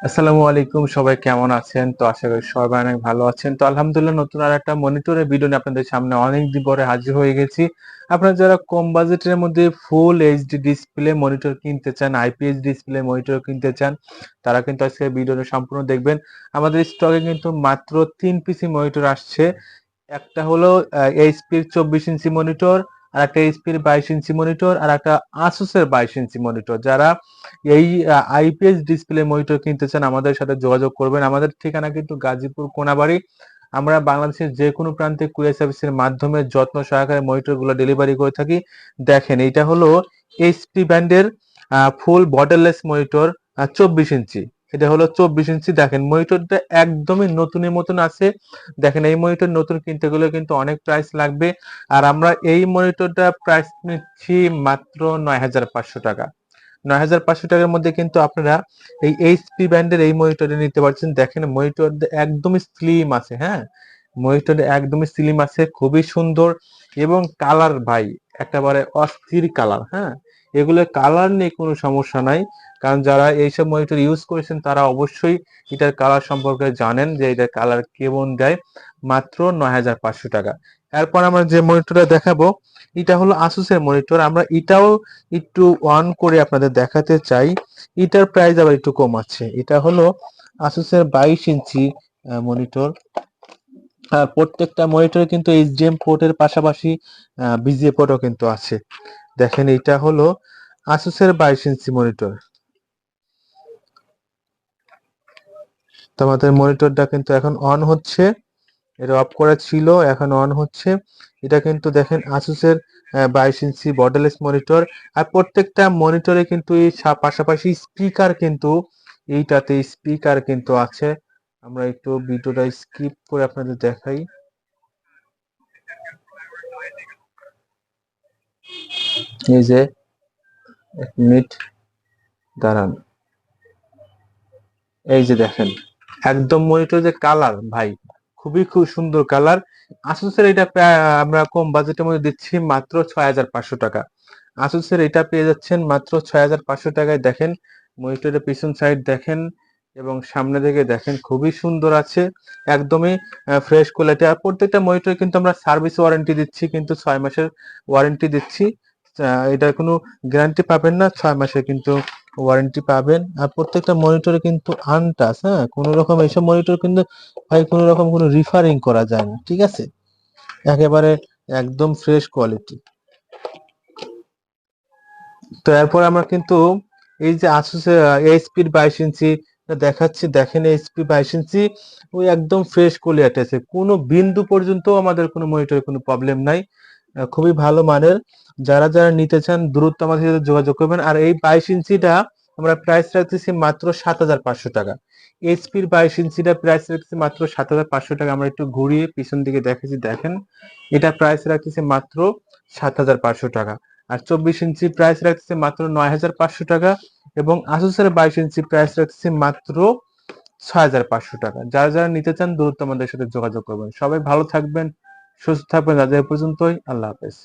আসসালামু আলাইকুম, সবাই কেমন আছেন? তো আশা করি সবাই অনেক ভালো আছেন। তো আলহামদুলিল্লাহ নতুন আর একটা মনিটরের ভিডিও নিয়ে আপনাদের সামনে অনেক দিন পরে হাজির হয়ে গেছি। আপনারা যারা কম বাজেটের মধ্যে ফুল এইচডি ডিসপ্লে মনিটর কিনতে চান আইপিএস ডিসপ্লে মনিটর কিনতে চান, তারা কিন্তু আজকে ভিডিওটা সম্পূর্ণ দেখবেন। আমাদের স্টকে কিন্তু মাত্র তিন পিসি মনিটর আসছে। একটা হলো এইচপির চব্বিশ ইঞ্চি মনিটর আর একটা এইচপির বাইশ ইঞ্চি মনিটর আর একটা আসুসের বাইশ ইঞ্চি মনিটর যারা এই আইপিএস ডিসপ্লে মনিটর কিনতে চান, আমাদের সাথে যোগাযোগ করবেন। আমাদের ঠিকানা কিন্তু গাজীপুর কোনাবাড়ি। আমরা বাংলাদেশের যে কোনো প্রান্তে কুরিয়ার সার্ভিসের মাধ্যমে যত্ন সহকারে মনিটরগুলো ডেলিভারি করে থাকি। দেখেন এটা হলো এইচপি ব্র্যান্ডের ফুল বর্ডারলেস মনিটর চব্বিশ ইঞ্চি। এটা হলো চব্বিশ ইঞ্চি। দেখেন মনিটরটা একদমই নতুনের মতন আছে। দেখেন, এই মনিটর নতুন কিনতে গেলে কিন্তু অনেক প্রাইস লাগবে। আর আমরা এই মনিটরটা প্রাইস নিচ্ছি মাত্র নয় হাজার পাঁচশো টাকা। নয় হাজার পাঁচশো টাকার মধ্যে কিন্তু আপনারা এই এইচপি ব্র্যান্ডের এই মনিটরটা নিতে পারছেন। দেখেন মনিটর একদমই স্লিম আছে হ্যাঁ? মনিটর একদমই স্লিম আছে, খুবই সুন্দর। এবং কালার ভাই, একেবারে অস্থির কালার হ্যাঁ? এগুলো কালার নিয়ে কোনো সমস্যা নাই। কারণ যারা এইসব মনিটর ইউজ করেছেন, তারা অবশ্যই এটার কালার সম্পর্কে জানেন যে এটার কালার কেমন দেয়। মাত্র নয় হাজার পাঁচশো টাকা। এরপর আমরা যে মনিটরটা দেখাবো, এটা হলো আসুসের মনিটর আমরা এটাও একটু অন করে আপনাদের দেখাতে চাই। এটার প্রাইস আবার একটু কম আছে। এটা হলো আসুসের বাইশ ইঞ্চি মনিটর আর প্রত্যেকটা মনিটরে কিন্তু এইচ এইচডিএম পোর্টের পাশাপাশি বিজিএ পোর্টও কিন্তু আছে। দেখেন এটা হলো আসুসের বাইশ ইঞ্চি মনিটর তো আমাদের মনিটরটা কিন্তু এখন অন হচ্ছে, এটা অফ করা ছিল, এখন অন হচ্ছে। এটা কিন্তু দেখেন আসুসের বাইশ ইঞ্চি বর্ডারলেস মনিটর আর প্রত্যেকটা মনিটরে কিন্তু এই পাশাপাশি স্পিকার কিন্তু, এইটাতে স্পিকার কিন্তু আছে। আমরা একটু ভিডিওটা স্কিপ করে আপনাদের দেখাই। যে এক মিনিট দাঁড়ান। এই যে দেখেন, একদম মনিটর যে কালার, ভাই, খুবই খুব সুন্দর কালার। আসুসের এটা আমরা কম বাজেটের মধ্যে দিচ্ছি মাত্র ছয় হাজার পাঁচশো টাকা। আসুসের এটা পেয়ে যাচ্ছেন মাত্র ছয় হাজার পাঁচশো টাকায়। দেখেন, মনিটরের পিছন সাইড দেখেন এবং সামনে থেকে দেখেন, খুবই সুন্দর আছে। একদমই ফ্রেশ কোয়ালিটি আর প্রত্যেকটা মনিটর কিন্তু আমরা সার্ভিস ওয়ারেন্টি দিচ্ছি, কিন্তু ছয় মাসের ওয়ারেন্টি দিচ্ছি। এটা কোনো গ্যারান্টি পাবেন না, ছয় মাসের কিন্তু ওয়ারেন্টি পাবেন। আর প্রত্যেকটা মনিটরে কিন্তু আনটাস হ্যাঁ? কোনো রকম এইসব মনিটর কিন্তু ভাই কোনো রকম কোনো রিফারিং করা যায় না, ঠিক আছে? একেবারে একদম ফ্রেশ কোয়ালিটি তো এরপর আমরা কিন্তু এই যে আসুসে এইচপির বাইশ ইঞ্চি দেখাচ্ছি, দেখেন এইচপি বাইশ ইঞ্চি, ওই একদম ফ্রেশ কোয়ালিটি আছে। কোনো বিন্দু পর্যন্ত আমাদের কোনো মনিটরে কোনো প্রবলেম নাই। খুবই ভালো মানের। যারা যারা নিতে চান, দ্রুত আমাদের সাথে যোগাযোগ করবেন। আর এই বাইশ ইঞ্চিটা আমরা প্রাইস রাখতেছি মাত্র সাত হাজার পাঁচশো টাকা। এইচপির বাইশ ইঞ্চিটা প্রাইস রাখতেছি মাত্র সাত হাজার পাঁচশো টাকা। আমরা একটু ঘুরিয়ে পিছন দিকে দেখেছি দেখেন। এটা প্রাইস রাখতেছি মাত্র সাত হাজার পাঁচশো টাকা। আর চব্বিশ ইঞ্চি প্রাইস রাখতেছি মাত্র নয় হাজার পাঁচশো টাকা। এবং আসুসের বাইশ ইঞ্চি প্রাইস রাখতেছি মাত্র ছয় হাজার পাঁচশো টাকা। যারা যারা নিতে চান দূরত্ব আমাদের সাথে যোগাযোগ করবেন। সবাই ভালো থাকবেন। সুস্থ থাকবেন আজ পর্যন্তই। আল্লাহ হাফেজ।